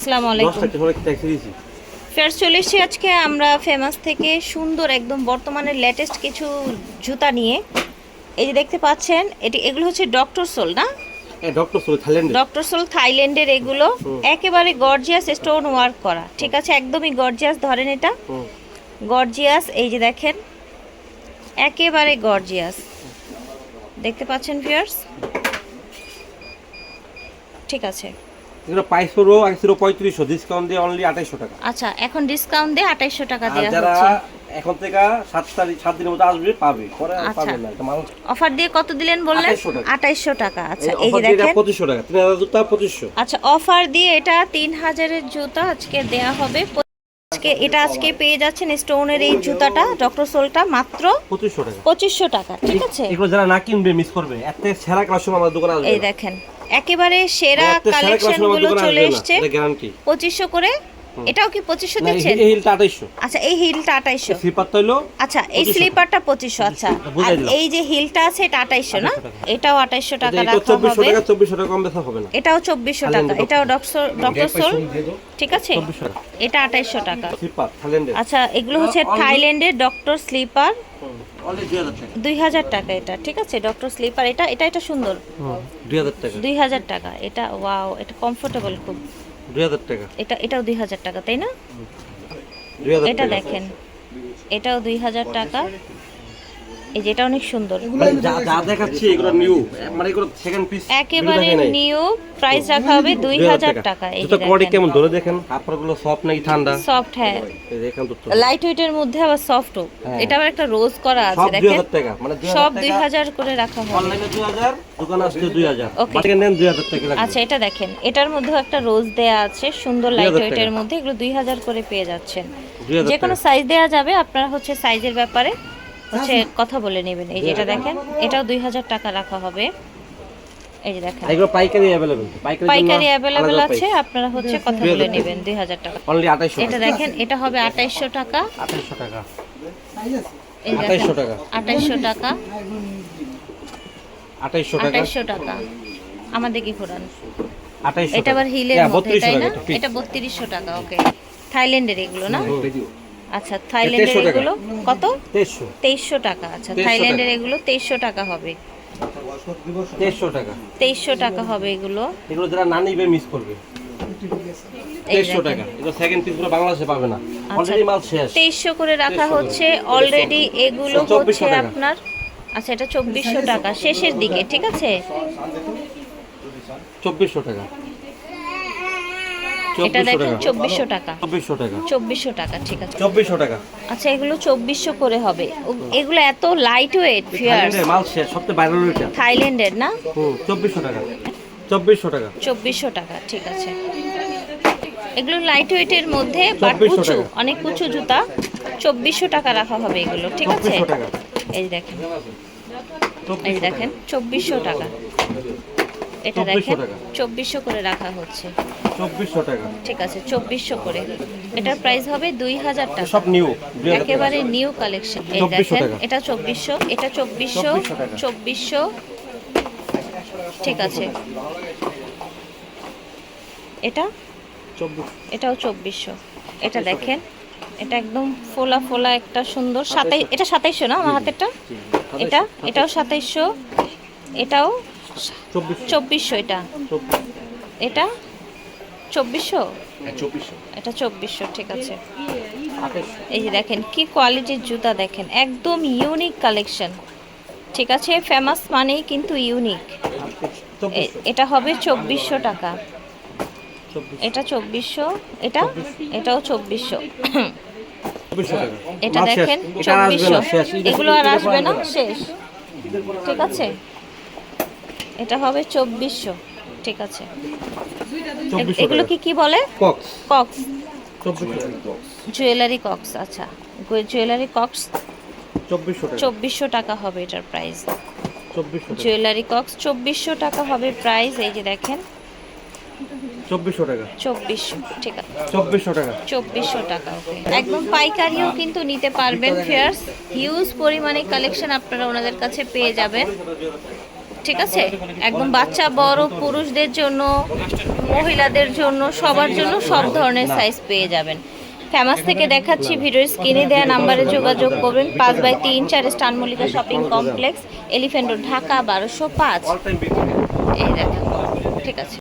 আসসালামু আলাইকুম। ফের চলে এসেছি আজকে আমরা ফেমাস থেকে সুন্দর একদম বর্তমানে লেটেস্ট কিছু জুতা নিয়ে। এই যে দেখতে পাচ্ছেন এটি এগুলো হচ্ছে ডক্টর সোল না? ডক্টর সোল থাইল্যান্ডে ডক্টর সোল থাইল্যান্ডের এগুলো। একেবারে গর্জিয়াস স্টোন ওয়ার্ক করা ঠিক আছে? একদমই গর্জিয়াস ধরেন এটা। গর্জিয়াস এই যে দেখেন একেবারে গর্জিয়াস দেখতে পাচ্ছেন ভিউয়ার্স ঠিক আছে। এগুলো প্রাইস পড়ব আগে পঁয়ত্রিশশো ডিসকাউন্ট দিয়ে অনলি আঠাইশশো টাকা। আচ্ছা এখন ডিসকাউন্ট দিয়ে আঠাইশশো টাকা দেওয়া যারা এখন থেকে সাত তারিখ সাত দিনের মধ্যে আসবে পাবে। পরে আচ্ছা। পাবে না মানুষ অফার দিয়ে কত দিলেন বললেন? আঠাইশশো টাকা। আচ্ছা এই যে দেখেন। পঁচিশশো টাকা তিন হাজার জুতা পঁচিশশো। আচ্ছা অফার দিয়ে এটা তিন হাজারের জুতা আজকে দেয়া হবে। আজকে এটা আজকে পেয়ে যাচ্ছেন স্টোনের এই জুতাটা ডক্টর সোলটা মাত্র পঁচিশশো টাকা। পঁচিশশো টাকা ঠিক আছে? এগুলো যারা না কিনবে মিস করবে। থেকে সেরা কালেকশন আমাদের দোকানে আসবে। এই দেখেন একেবারে সেরা কালেকশনগুলো চলে এসছে। পঁচিশশো করে এটাও কি পঁচিশশো দিচ্ছেন? এই হিলটা আঠাইশশো। আচ্ছা এই হিলটা আঠাইশো স্লিপারটা হলো আচ্ছা এই স্লিপারটা পঁচিশশো আচ্ছা। আর এই যে হিলটা আছে এটা আঠাইশো না? এটাও আঠাইশো টাকা এটা রাখা চব্বিশশো হবে। টাকা চব্বিশশো টাকা কম বেচা হবে না। এটাও চব্বিশশো টাকা। এটাও ডক্টর। ডক্টর সোল ঠিক আছে? টাকা। এটা আঠাইশশো টাকা। স্লিপার থাইল্যান্ডের আচ্ছা এগুলো হচ্ছে থাইল্যান্ডের ডক্টর স্লিপার। দুই হাজার টাকা। দুই হাজার টাকা এটা ঠিক আছে? ডক্টর স্লিপার এটা এটা এটা সুন্দর। দুই হাজার টাকা। দুই হাজার টাকা। এটা ওয়াও এটা কমফোর্টেবল খুব। দুই হাজার টাকা। এটা এটাও দুই হাজার টাকা তাই না? এটা দেখেন এটাও দুই হাজার টাকা। এই যেটা অনেক সুন্দর। মানে যা দেখাচ্ছি এগুলো নিউ মানে এগুলো সেকেন্ড পিস একেবারে নিউ প্রাইস রাখা হবে দুই হাজার টাকা এই এটা কোয়ালিটি কেমন? ধরে দেখেন। আপনারগুলো সফট নাকি ঠান্ডা? সফট হ্যাঁ। দেখেন তো লাইট ওয়েটের মধ্যে আবার সফটও হ্যাঁ। এটা আবার একটা রোজ করা আছে সব দুই দেখেন হাজার টাকা। মানে সব দুই হাজার করে রাখা হবে। অনলাইনে দুই হাজার দোকানে আসছে দুই হাজার। নেন দুই হাজার টাকা আচ্ছা এটা দেখেন। এটার মধ্যেও একটা রোজ দেয়া আছে সুন্দর লাইট 2000 ওয়েটের মধ্যে। এগুলো দুই হাজার করে পেয়ে যাচ্ছেন। যে কোনো সাইজ দেওয়া যাবে আপনারা হচ্ছে সাইজের ব্যাপারে হচ্ছে কথা বলে নেবেন। এই যে এটা দেখেন এটাও দুই হাজার টাকা রাখা হবে। এই যে দেখেন। এগুলো পাইকারি অ্যাভেলেবল পাইকারি অ্যাভেলেবেল আছে আপনারা হচ্ছে কথা বলে নেবেন দুই হাজার টাকা। অনলি আঠাইশশো এটা দেখেন এটা হবে আঠাইশশো টাকা। আঠাইশশো টাকা। এই দেখেন আঠাইশশো টাকা। টাকা। টাকা। আমাদের কি ঘোরান এটা আবার হিলের হ্যাঁ, মধ্যে তাই না? এটা বত্রিশশো টাকা ওকে। থাইল্যান্ডের এগুলো না? আচ্ছা থাইল্যান্ডের এগুলো কত? তেইশশো। টাকা আচ্ছা থাইল্যান্ডের এগুলো তেইশশো টাকা হবে। তেইশশো টাকা। তেইশশো টাকা হবে এগুলো। এগুলো যারা না নিবে মিস করবে। তেইশশো টাকা। এগুলো সেকেন্ড পিস বাংলাদেশে পাবে না। অলরেডি মাল শেষ। তেইশশো করে রাখা হচ্ছে। অলরেডি এগুলো হচ্ছে আপনার আচ্ছা এটা চব্বিশশো টাকা। শেষের দিকে ঠিক আছে? চব্বিশশো টাকা। এটা দেখেন চব্বিশশো টাকা। চব্বিশশো টাকা। চব্বিশশো টাকা ঠিক আছে। চব্বিশশো টাকা। আচ্ছা এগুলো চব্বিশশো করে হবে। এগুলো এত লাইট ওয়েট ফিয়ার্স থাইল্যান্ডের মাল শেষ সবচেয়ে ভাইরাল এটা। থাইল্যান্ডের না? চব্বিশশো টাকা। চব্বিশশো টাকা। চব্বিশশো টাকা ঠিক আছে। এগুলো লাইট ওয়েটের মধ্যে বাট উঁচু অনেক উঁচু জুতা। চব্বিশশো টাকা রাখা হবে এগুলো ঠিক আছে? এই দেখেন। এই দেখেন চব্বিশশো টাকা। এটা 2400 দেখেন চব্বিশশো করে রাখা হচ্ছে। চব্বিশশো টাকা। ঠিক আছে চব্বিশশো করে। এটার প্রাইস হবে দুই হাজার টাকা। সব নিউ একেবারে নিউ কালেকশন এই দেখেন এটা চব্বিশশো এটা চব্বিশশো 2400 চব্বিশশো। ঠিক আছে। এটা? এটাও চব্বিশশো। এটা দেখেন এটা একদম ফোলা ফোলা একটা সুন্দর সাতাই এটা সাতাইশশো না আমার হাতেরটা? এটা এটাও সাতাইশশো। এটাও চব্বিশশো। এটা। এটা? চব্বিশশো? হ্যাঁ, এটা চব্বিশশো ঠিক আছে। এই যে দেখেন কি কোয়ালিটির জুতা দেখেন একদম ইউনিক কালেকশন ঠিক আছে ফেমাস মানেই কিন্তু ইউনিক এটা হবে চব্বিশশো টাকা। এটা চব্বিশশো এটা? এটাও চব্বিশশো। চব্বিশশো এটা দেখেন চব্বিশশো। এগুলো আর আসবে না শেষ। ঠিক আছে? এটা হবে চব্বিশশো ঠিক আছে। এগুলো কি কি বলে? কক্স কক্স জুয়েলারি কক্স আচ্ছা। জুয়েলারি কক্স চব্বিশশো টাকা। হবে এটার প্রাইস জুয়েলারি কক্স চব্বিশশো টাকা হবে প্রাইস এই যে দেখেন। চব্বিশশো টাকা। চব্বিশশো ঠিক আছে। চব্বিশশো টাকা। চব্বিশশো টাকা ওকে একদম পাইকারিও কিন্তু নিতে পারবেন ফেয়ার্স হিউজ পরিমাণে কালেকশন আপনারা ওনাদের কাছে পেয়ে যাবেন। ঠিক আছে? একদম বাচ্চা, বড়, পুরুষদের জন্য, মহিলাদের জন্য, সবার জন্য সব ধরনের সাইজ পেয়ে যাবেন। ফেমাস থেকে দেখাচ্ছি ভিডিও স্ক্রিনে দেওয়া নাম্বারে যোগাযোগ করবেন। পাঁচ বাই তিন, চার স্টান Mallika shopping complex elephant Dhaka, বারোশো পাঁচ। এই দেখেন, ঠিক আছে।